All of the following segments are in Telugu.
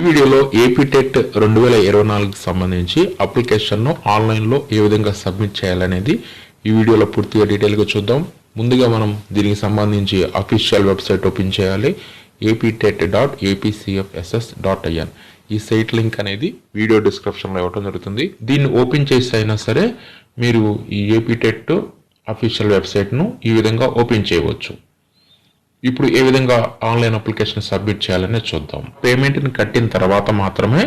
ఈ వీడియోలో ఏపీ టెట్ రెండు వేల ఇరవై నాలుగుకి సంబంధించి అప్లికేషన్ను ఆన్లైన్లో ఏ విధంగా సబ్మిట్ చేయాలనేది ఈ వీడియోలో పూర్తిగా డీటెయిల్గా చూద్దాం. ముందుగా మనం దీనికి సంబంధించి అఫీషియల్ వెబ్సైట్ ఓపెన్ చేయాలి. AP TET dot APCFSS dot IN ఈ సైట్ లింక్ అనేది వీడియో డిస్క్రిప్షన్లో ఇవ్వడం జరుగుతుంది. దీన్ని ఓపెన్ చేసి అయినా సరే మీరు ఈ ఏపీ టెట్ అఫీషియల్ వెబ్సైట్ను ఈ విధంగా ఓపెన్ చేయవచ్చు. ఇప్పుడు ఏ విధంగా ఆన్లైన్ అప్లికేషన్ సబ్మిట్ చేయాలనే చూద్దాం. పేమెంట్ని కట్టిన తర్వాత మాత్రమే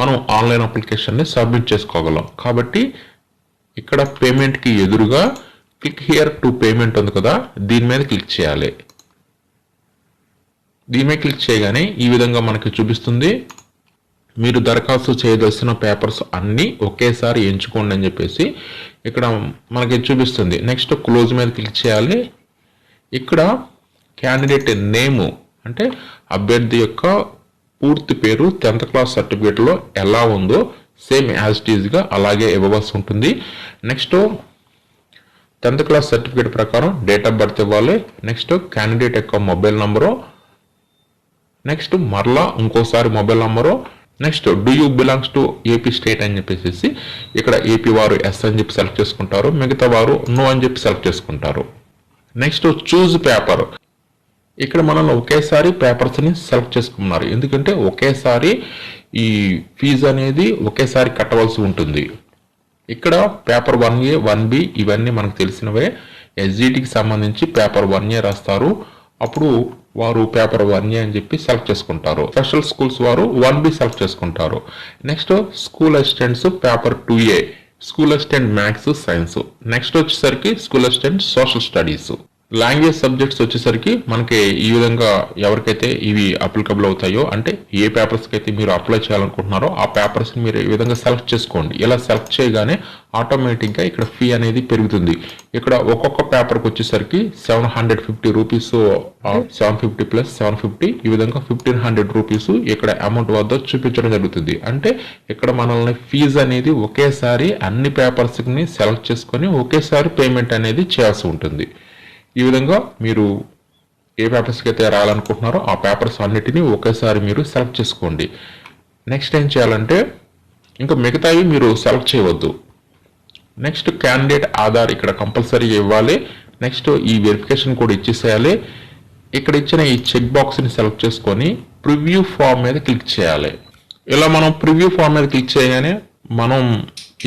మనం ఆన్లైన్ అప్లికేషన్ని సబ్మిట్ చేసుకోగలం. కాబట్టి ఇక్కడ పేమెంట్కి ఎదురుగా క్లిక్ హియర్ టు పేమెంట్ ఉంది కదా దీని మీద క్లిక్ చేయాలి. దీని మీద క్లిక్ చేయగానే ఈ విధంగా మనకి చూపిస్తుంది. మీరు దరఖాస్తు చేయదలసిన పేపర్స్ అన్నీ ఒకేసారి ఎంచుకోండి అని చెప్పేసి ఇక్కడ మనకి చూపిస్తుంది. నెక్స్ట్ క్లోజ్ మీద క్లిక్ చేయాలి. ఇక్కడ క్యాండిడేట్ నేము అంటే అభ్యర్థి యొక్క పూర్తి పేరు టెన్త్ క్లాస్ సర్టిఫికేట్లో ఎలా ఉందో సేమ్ యాజ్ టీజ్గా అలాగే ఇవ్వవలసి ఉంటుంది. నెక్స్ట్ టెన్త్ క్లాస్ సర్టిఫికేట్ ప్రకారం డేట్ ఆఫ్ బర్త్ ఇవ్వాలి. నెక్స్ట్ క్యాండిడేట్ యొక్క మొబైల్ నంబరు నెక్స్ట్ మరలా ఇంకోసారి mobile number next do you belongs to AP state అని చెప్పేసి ఇక్కడ ఏపీ వారు ఎస్ అని చెప్పి సెలెక్ట్ చేసుకుంటారు. మిగతా వారు నో అని చెప్పి సెలెక్ట్ చేసుకుంటారు. నెక్స్ట్ చూజ్ పేపర్ ఇక్కడ మనం ఒకేసారి పేపర్స్ని సెలెక్ట్ చేసుకున్నారు. ఎందుకంటే ఒకేసారి ఈ ఫీజు అనేది ఒకేసారి కట్టవలసి ఉంటుంది. ఇక్కడ paper one A one B ఇవన్నీ మనకు తెలిసినవే. ఎస్జిటికి సంబంధించి పేపర్ వన్ ఏ రాస్తారు. అప్పుడు వారు పేపర్ వన్ ఏ అని చెప్పి సెలెక్ట్ చేసుకుంటారు. స్పెషల్ స్కూల్స్ వారు వన్ బి సెలెక్ట్ చేసుకుంటారు. Next school assistants paper two A. School assistant maths science. Next వచ్చేసరికి school assistant social studies. Language subjects వచ్చేసరికి మనకి ఈ విధంగా ఎవరికైతే ఇవి అప్లికబుల్ అవుతాయో అంటే ఏ పేపర్స్కి అయితే మీరు అప్లై చేయాలనుకుంటున్నారో ఆ పేపర్స్ని మీరు ఈ విధంగా సెలెక్ట్ చేసుకోండి. ఇలా సెలెక్ట్ చేయగానే ఆటోమేటిక్గా ఇక్కడ ఫీ అనేది పెరుగుతుంది. ఇక్కడ ఒక్కొక్క పేపర్కి వచ్చేసరికి seven hundred fifty rupees seven fifty plus seven fifty ఈ విధంగా ఫిఫ్టీన్ హండ్రెడ్ రూపీస్ ఇక్కడ అమౌంట్ వద్ద చూపించడం జరుగుతుంది. అంటే ఇక్కడ మనల్ని ఫీజు అనేది ఒకేసారి అన్ని పేపర్స్ని సెలెక్ట్ చేసుకొని ఒకేసారి పేమెంట్ అనేది చేయాల్సి ఉంటుంది. ఈ విధంగా మీరు ఏ పేపర్స్కి అయితే రాయాలనుకుంటున్నారో ఆ పేపర్స్ అన్నిటినీ ఒకేసారి మీరు సెలెక్ట్ చేసుకోండి. నెక్స్ట్ ఏం చేయాలంటే ఇంకా మిగతావి మీరు సెలెక్ట్ చేయవద్దు. నెక్స్ట్ క్యాండిడేట్ ఆధార్ ఇక్కడ కంపల్సరీ ఇవ్వాలి. నెక్స్ట్ ఈ వెరిఫికేషన్ కూడా ఇచ్చేసేయాలి. ఇక్కడ ఇచ్చిన ఈ చెక్ బాక్స్ని సెలెక్ట్ చేసుకొని ప్రివ్యూ ఫామ్ మీద క్లిక్ చేయాలి. ఇలా మనం ప్రివ్యూ ఫామ్ మీద క్లిక్ చేయగానే మనం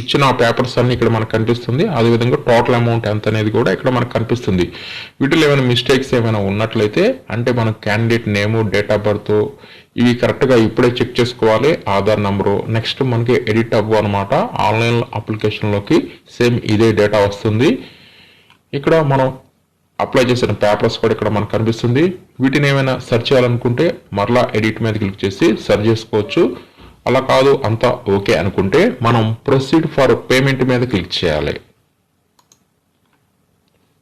ఇచ్చిన పేపర్స్ అన్ని ఇక్కడ మనకు కనిపిస్తుంది. అదేవిధంగా టోటల్ అమౌంట్ ఎంత అనేది కూడా ఇక్కడ మనకు కనిపిస్తుంది. వీటిలో ఏమైనా మిస్టేక్స్ ఏమైనా ఉన్నట్లయితే అంటే మన candidate name date of birth ఇవి కరెక్ట్గా ఇప్పుడే చెక్ చేసుకోవాలి. ఆధార్ నెంబరు నెక్స్ట్ మనకి ఎడిట్ అవ్వు అనమాట ఆన్లైన్ అప్లికేషన్లోకి సేమ్ ఇదే డేటా వస్తుంది. ఇక్కడ మనం అప్లై చేసిన పేపర్స్ కూడా ఇక్కడ మనకు కనిపిస్తుంది. వీటిని ఏమైనా సెర్చ్ చేయాలనుకుంటే మరలా ఎడిట్ మీద క్లిక్ చేసి సెర్చ్ చేసుకోవచ్చు. అలా కాదు అంతా ఓకే అనుకుంటే మనం ప్రొసీడ్ ఫర్ పేమెంట్ మీద క్లిక్ చేయాలి.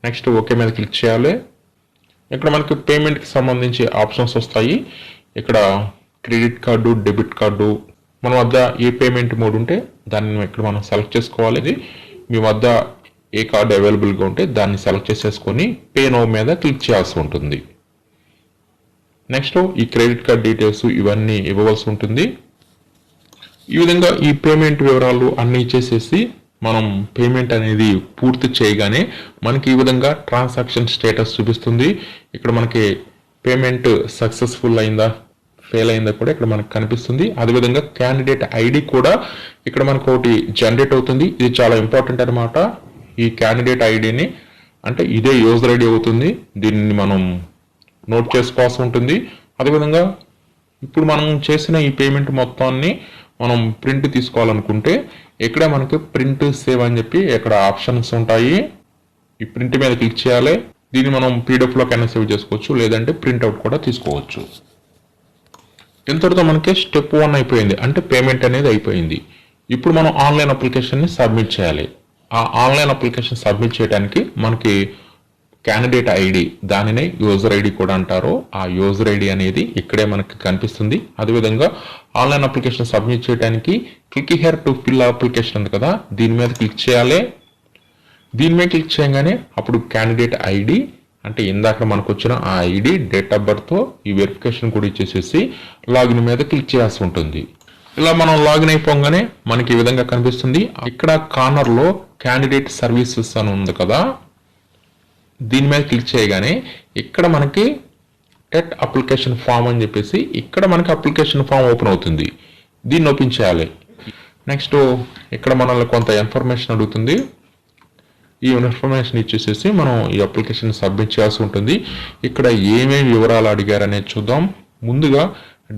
నెక్స్ట్ ఓకే మీద క్లిక్ చేయాలి. ఇక్కడ మనకి పేమెంట్కి సంబంధించి ఆప్షన్స్ వస్తాయి. ఇక్కడ క్రెడిట్ కార్డు డెబిట్ కార్డు మన వద్ద ఏ పేమెంట్ మోడ్ ఉంటే దాన్ని ఇక్కడ మనం సెలెక్ట్ చేసుకోవాలి. ఇది మీ వద్ద ఏ కార్డు అవైలబుల్గా ఉంటే దాన్ని సెలెక్ట్ చేసేసుకొని పే నో మీద క్లిక్ చేయాల్సి ఉంటుంది. నెక్స్ట్ ఈ క్రెడిట్ కార్డ్ డీటెయిల్స్ ఇవన్నీ ఇవ్వవలసి ఉంటుంది. ఈ విధంగా ఈ పేమెంట్ వివరాలు అన్నీ ఇచ్చేసేసి మనం పేమెంట్ అనేది పూర్తి చేయగానే మనకి ఈ విధంగా ట్రాన్సాక్షన్ స్టేటస్ చూపిస్తుంది. ఇక్కడ మనకి పేమెంట్ సక్సెస్ఫుల్ అయిందా ఫెయిల్ అయిందా కూడా ఇక్కడ మనకు కనిపిస్తుంది. అదేవిధంగా క్యాండిడేట్ ఐడి కూడా ఇక్కడ మనకు ఒకటి జనరేట్ అవుతుంది. ఇది చాలా ఇంపార్టెంట్ అనమాట ఈ క్యాండిడేట్ ఐడిని అంటే ఇదే యూజర్ ఐడి అవుతుంది. దీన్ని మనం నోట్ చేసుకోవాల్సి ఉంటుంది. అదేవిధంగా ఇప్పుడు మనం చేసిన ఈ పేమెంట్ మొత్తాన్ని మనం ప్రింట్ తీసుకోవాలనుకుంటే ఇక్కడ మనకి ప్రింట్ సేవ్ అని చెప్పి ఇక్కడ ఆప్షన్స్ ఉంటాయి. ఈ ప్రింట్ మీద క్లిక్ చేయాలి. దీన్ని మనం పీడిఎఫ్లో కైనా సేవ్ చేసుకోవచ్చు లేదంటే ప్రింట్అవుట్ కూడా తీసుకోవచ్చు. ఇంతటితో మనకి స్టెప్ వన్ అయిపోయింది. అంటే పేమెంట్ అనేది అయిపోయింది. ఇప్పుడు మనం ఆన్లైన్ అప్లికేషన్ని సబ్మిట్ చేయాలి. ఆ ఆన్లైన్ అప్లికేషన్ సబ్మిట్ చేయడానికి మనకి క్యాండిడేట్ ఐడి దానినే యూజర్ ఐడి కూడా అంటారు. ఆ యూజర్ ఐడి అనేది ఇక్కడే మనకి కనిపిస్తుంది. అదేవిధంగా ఆన్లైన్ అప్లికేషన్ సబ్మిట్ చేయడానికి click here to fill application ఉంది కదా దీని మీద క్లిక్ చేయాలి. దీని మీద క్లిక్ చేయగానే అప్పుడు క్యాండిడేట్ ఐడి అంటే ఇందాక మనకు వచ్చిన ఆ ఐడి డేట్ ఆఫ్ బర్త్తో ఈ వెరిఫికేషన్ కూడా ఇచ్చేసేసి లాగిన్ మీద క్లిక్ చేయాల్సి ఉంటుంది. ఇలా మనం లాగిన్ అయిపోగానే మనకి ఈ విధంగా కనిపిస్తుంది. ఇక్కడ కార్నర్లో క్యాండిడేట్ సర్వీసెస్ అని ఉంది కదా దీని మీద క్లిక్ చేయగానే ఇక్కడ మనకి టెట్ అప్లికేషన్ ఫామ్ అని చెప్పేసి ఇక్కడ మనకి అప్లికేషన్ ఫామ్ ఓపెన్ అవుతుంది. దీన్ని ఓపెన్ చేయాలి. నెక్స్ట్ ఇక్కడ మనల్ని కొంత ఇన్ఫర్మేషన్ అడుగుతుంది. ఈ ఇన్ఫర్మేషన్ ఇచ్చేసేసి మనం ఈ అప్లికేషన్ సబ్మిట్ చేయాల్సి ఉంటుంది. ఇక్కడ ఏమేమి వివరాలు అడిగారనేది చూద్దాం. ముందుగా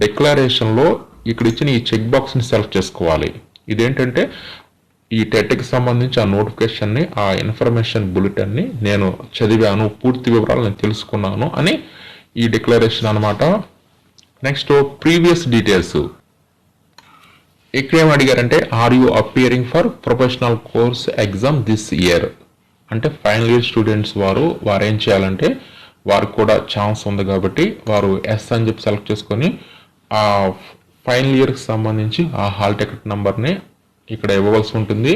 డిక్లరేషన్లో ఇక్కడ ఇచ్చిన ఈ చెక్ బాక్స్ని సెలెక్ట్ చేసుకోవాలి. ఇదేంటంటే ఈ టెట్కి సంబంధించి ఆ నోటిఫికేషన్ని ఆ ఇన్ఫర్మేషన్ బులెటిన్ని నేను చదివాను పూర్తి వివరాలు నేను తెలుసుకున్నాను అని ఈ డిక్లరేషన్ అనమాట నెక్స్ట్ ప్రీవియస్ డీటెయిల్స్. ఇక్కడ ఏం అడిగారంటే are you appearing for professional course exam this year అంటే ఫైనల్ ఇయర్ స్టూడెంట్స్ వారు వారు ఏం చేయాలంటే వారికి కూడా ఛాన్స్ ఉంది కాబట్టి వారు ఎస్ అని చెప్పి సెలెక్ట్ చేసుకొని ఆ ఫైనల్ ఇయర్కి సంబంధించి ఆ హాల్ టికెట్ నెంబర్ని ఇక్కడ ఇవ్వవలసి ఉంటుంది.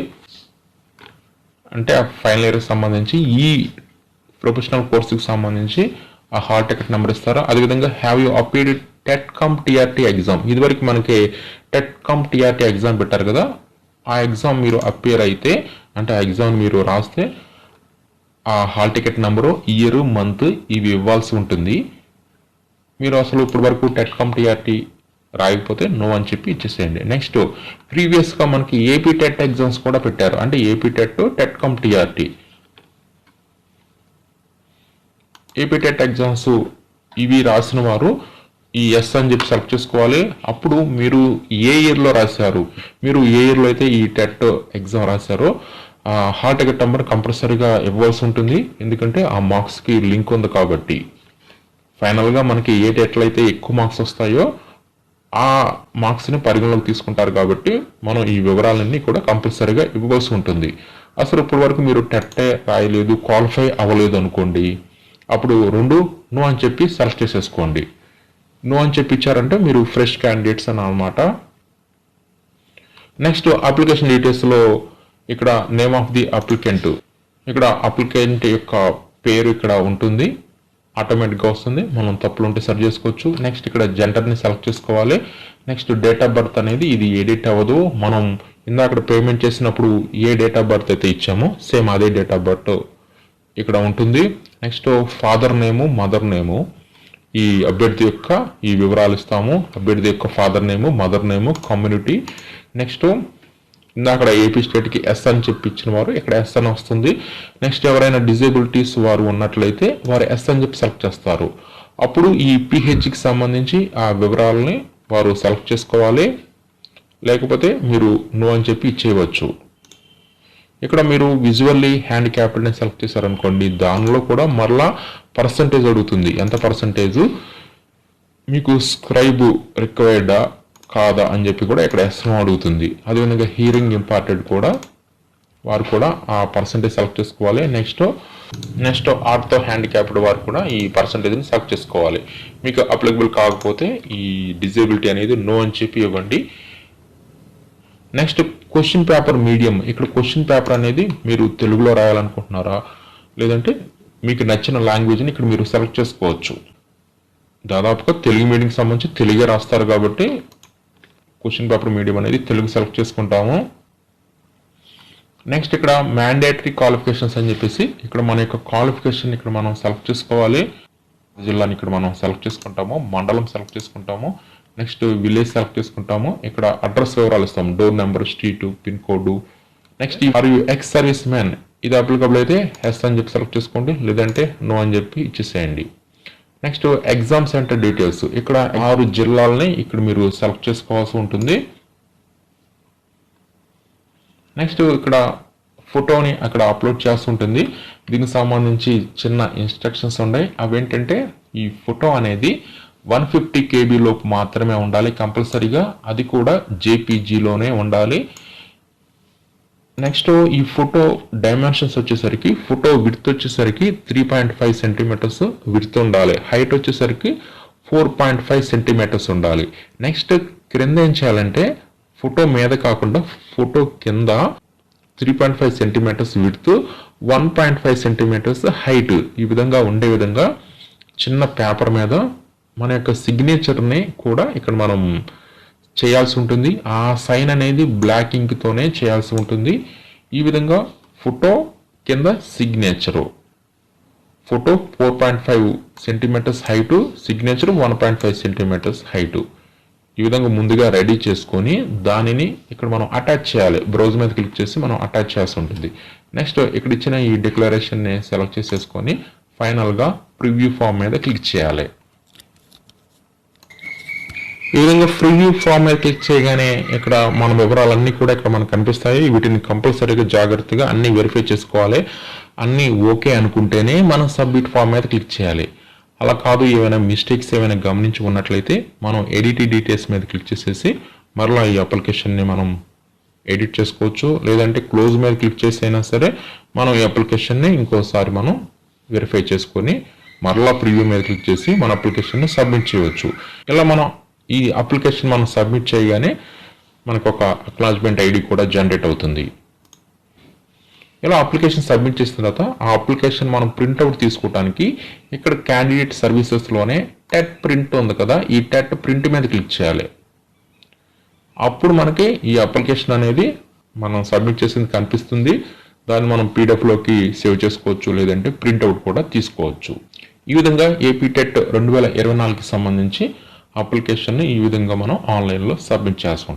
అంటే ఆ ఫైనల్ ఇయర్కి సంబంధించి ఈ ప్రొఫెషనల్ కోర్సుకి సంబంధించి ఆ హాల్ టికెట్ నెంబర్ ఇస్తారు? అదేవిధంగా have you appeared TET cum TRT exam ఇదివరకు మనకి టెట్ కామ్ టీఆర్టీ ఎగ్జామ్ పెట్టారు కదా ఆ ఎగ్జామ్ మీరు అపియర్ అయితే అంటే ఆ ఎగ్జామ్ మీరు రాస్తే ఆ hall ticket number year month ఇవి ఇవ్వాల్సి ఉంటుంది. మీరు అసలు ఇప్పటి వరకు టెట్ కామ్ టీఆర్టీ రాయకపోతే నో అని చెప్పి ఇచ్చేసేయండి. నెక్స్ట్ ప్రీవియస్గా మనకి ఏపీ టెట్ ఎగ్జామ్స్ కూడా పెట్టారు. అంటే AP TET TET cum TRT AP TET exams ఇవి రాసిన వారు ఈ ఎస్ అని చెప్పి సెలెక్ట్ చేసుకోవాలి. అప్పుడు మీరు ఏ ఇయర్లో రాశారు? మీరు ఏ ఇయర్లో అయితే ఈ టెట్ ఎగ్జామ్ రాశారో ఆ హాల్ టికెట్ నెంబర్ కంపల్సరీగా ఇవ్వాల్సి ఉంటుంది. ఎందుకంటే ఆ మార్క్స్కి లింక్ ఉంది కాబట్టి. ఫైనల్గా మనకి ఏ టెట్లో అయితే ఎక్కువ మార్క్స్ వస్తాయో ఆ మార్క్స్ని పరిగణలోకి తీసుకుంటారు కాబట్టి మనం ఈ వివరాలన్నీ కూడా కంపల్సరీగా ఇవ్వవలసి ఉంటుంది. అసలు ఇప్పటి వరకు మీరు టెట్టే రాయలేదు క్వాలిఫై అవ్వలేదు అనుకోండి అప్పుడు రెండు నో అని చెప్పి సెలెక్ట్ చేసేసుకోండి. నో అని చెప్పి ఇచ్చారంటే మీరు ఫ్రెష్ క్యాండిడేట్స్ అని అనమాట నెక్స్ట్ అప్లికేషన్ డీటెయిల్స్లో ఇక్కడ నేమ్ ఆఫ్ ది అప్లికెంట్. ఇక్కడ అప్లికెంట్ యొక్క పేరు ఇక్కడ ఉంటుంది. ఆటోమేటిక్గా వస్తుంది. మనం తప్పులు ఉంటే సరి చేసుకోవచ్చు. నెక్స్ట్ ఇక్కడ జెండర్ని సెలెక్ట్ చేసుకోవాలి. నెక్స్ట్ డేట్ ఆఫ్ బర్త్ అనేది ఇది ఎడిట్ అవ్వదు. మనం ఇందాక పేమెంట్ చేసినప్పుడు ఏ డేట్ ఆఫ్ బర్త్ అయితే ఇచ్చామో సేమ్ అదే డేట్ ఆఫ్ బర్త్ ఇక్కడ ఉంటుంది. Next father name mother name ఈ అభ్యర్థి యొక్క ఈ వివరాలు ఇస్తాము. అభ్యర్థి యొక్క father name mother name community next ఇందాక ఏపీ స్టేట్కి ఎస్ అని చెప్పి ఇచ్చిన వారు ఇక్కడ ఎస్ అని వస్తుంది. నెక్స్ట్ ఎవరైనా డిజేబిలిటీస్ వారు ఉన్నట్లయితే వారు ఎస్ అని చెప్పి సెలెక్ట్ చేస్తారు. అప్పుడు ఈ పిహెచ్కి సంబంధించి ఆ వివరాలని వారు సెలెక్ట్ చేసుకోవాలి. లేకపోతే మీరు నో అని చెప్పి ఇచ్చేయవచ్చు. ఇక్కడ మీరు విజువల్లీ హ్యాండ్ క్యాపిటల్ని సెలెక్ట్ చేశారనుకోండి దానిలో కూడా మరలా పర్సంటేజ్ అడుగుతుంది. ఎంత పర్సంటేజ్ మీకు స్క్రైబ్ రిక్వైర్డా కాదా అని చెప్పి కూడా ఇక్కడ ఎస్ఎం అడుగుతుంది. అదేవిధంగా హీరింగ్ ఇంపార్టెంట్ కూడా వారు కూడా ఆ పర్సంటేజ్ సెలెక్ట్ చేసుకోవాలి. నెక్స్ట్ నెక్స్ట్ ఆర్ట్తో హ్యాండిక్యాప్డ్ వారు కూడా ఈ పర్సంటేజ్ని సెలెక్ట్ చేసుకోవాలి. మీకు అప్లికబుల్ కాకపోతే ఈ డిజేబిలిటీ అనేది నో అని చెప్పి ఇవ్వండి. నెక్స్ట్ క్వశ్చన్ పేపర్ మీడియం ఇక్కడ క్వశ్చన్ పేపర్ అనేది మీరు తెలుగులో రాయాలనుకుంటున్నారా? లేదంటే మీకు నచ్చిన లాంగ్వేజ్ని ఇక్కడ మీరు సెలెక్ట్ చేసుకోవచ్చు. దాదాపుగా తెలుగు మీడియంకి సంబంధించి తెలుగే రాస్తారు కాబట్టి క్వశ్చన్ పేపర్ మీడియం అనేది తెలుగు సెలెక్ట్ చేసుకుంటాము. నెక్స్ట్ ఇక్కడ మ్యాండేటరీ క్వాలిఫికేషన్స్ అని చెప్పేసి ఇక్కడ మన యొక్క క్వాలిఫికేషన్ ఇక్కడ మనం సెలెక్ట్ చేసుకోవాలి. జిల్లాని ఇక్కడ మనం సెలెక్ట్ చేసుకుంటాము మండలం సెలెక్ట్ చేసుకుంటాము. నెక్స్ట్ విలేజ్ సెలెక్ట్ చేసుకుంటాము. ఇక్కడ అడ్రస్ వివరాలు ఇస్తాము. Door number street pin code next are you ex serviceman ఇది అప్లికబుల్ అయితే ఎస్ అని చెప్పి సెలెక్ట్ చేసుకోండి. లేదంటే నో అని చెప్పి ఇచ్చేసేయండి. నెక్స్ట్ ఎగ్జామ్ సెంటర్ డీటెయిల్స్ ఇక్కడ ఆరు జిల్లాలని ఇక్కడ మీరు సెలెక్ట్ చేసుకోవాల్సి ఉంటుంది. నెక్స్ట్ ఇక్కడ ఫోటోని అక్కడ అప్లోడ్ చేస్తుంటుంది దీనికి సంబంధించి చిన్న ఇన్స్ట్రక్షన్స్ ఉన్నాయి. అవేంటంటే ఈ ఫోటో అనేది వన్ ఫిఫ్టీ కేబీ లోపు మాత్రమే ఉండాలి కంపల్సరీగా. అది కూడా జేపీజీలోనే ఉండాలి. నెక్స్ట్ ఈ ఫోటో డైమెన్షన్స్ వచ్చేసరికి ఫోటో విడ్త్ వచ్చేసరికి three point five centimetres width ఉండాలి. హైట్ వచ్చేసరికి ఫోర్ పాయింట్ ఫైవ్ సెంటీమీటర్స్ ఉండాలి. నెక్స్ట్ క్రింద ఏం చేయాలంటే ఫోటో మీద కాకుండా ఫోటో కింద three point five centimetres width one point five centimetres height ఈ విధంగా ఉండే విధంగా చిన్న పేపర్ మీద మన యొక్క సిగ్నేచర్ని కూడా ఇక్కడ మనం చేయాల్సి ఉంటుంది. ఆ సైన్ అనేది బ్లాక్ ఇంక్తోనే చేయాల్సి ఉంటుంది. ఈ విధంగా ఫోటో కింద signature photo four point five centimetres height signature one point five centimetres height ఈ విధంగా ముందుగా రెడీ చేసుకొని దానిని ఇక్కడ మనం అటాచ్ చేయాలి. బ్రౌజ్ మీద క్లిక్ చేసి మనం అటాచ్ చేయాల్సి ఉంటుంది. నెక్స్ట్ ఇక్కడ ఇచ్చిన ఈ డిక్లరేషన్ని సెలెక్ట్ చేసేసుకొని ఫైనల్గా ప్రివ్యూ ఫామ్ మీద క్లిక్ చేయాలి. ఈ విధంగా ప్రివ్యూ ఫామ్ మీద క్లిక్ చేయగానే ఇక్కడ మన వివరాలన్నీ కూడా ఇక్కడ మనకు కనిపిస్తాయి. వీటిని కంపల్సరీగా జాగ్రత్తగా అన్ని వెరిఫై చేసుకోవాలి. అన్ని ఓకే అనుకుంటేనే మనం సబ్మిట్ ఫామ్ మీద క్లిక్ చేయాలి. అలా కాదు ఏమైనా మిస్టేక్స్ ఏమైనా గమనించుకున్నట్లయితే మనం ఎడిట్ డీటెయిల్స్ మీద క్లిక్ చేసేసి మరలా ఈ అప్లికేషన్ని మనం ఎడిట్ చేసుకోవచ్చు. లేదంటే క్లోజ్ మీద క్లిక్ చేసి అయినా సరే మనం ఈ అప్లికేషన్ని ఇంకోసారి మనం వెరిఫై చేసుకొని మరలా ప్రివ్యూ మీద క్లిక్ చేసి మన అప్లికేషన్ని సబ్మిట్ చేయవచ్చు. ఇలా మనం ఈ అప్లికేషన్ మనం సబ్మిట్ చేయగానే మనకు ఒక అక్నాలజ్మెంట్ ఐడి కూడా జనరేట్ అవుతుంది. ఇలా అప్లికేషన్ సబ్మిట్ చేసిన తర్వాత ఆ అప్లికేషన్ మనం ప్రింట్అవుట్ తీసుకోవడానికి ఇక్కడ క్యాండిడేట్ సర్వీసెస్లోనే టెట్ ప్రింట్ ఉంది కదా ఈ టెట్ ప్రింట్ మీద క్లిక్ చేయాలి. అప్పుడు మనకి ఈ అప్లికేషన్ అనేది మనం సబ్మిట్ చేసింది కనిపిస్తుంది. దాన్ని మనం పీడిఎఫ్లోకి సేవ్ చేసుకోవచ్చు లేదంటే ప్రింట్అవుట్ కూడా తీసుకోవచ్చు. ఈ విధంగా ఏపీ టెట్ రెండు వేల ఇరవై నాలుగుకి సంబంధించి అప్లికేషన్ని ఈ విధంగా మనం ఆన్లైన్లో సబ్మిట్ చేస్తాం.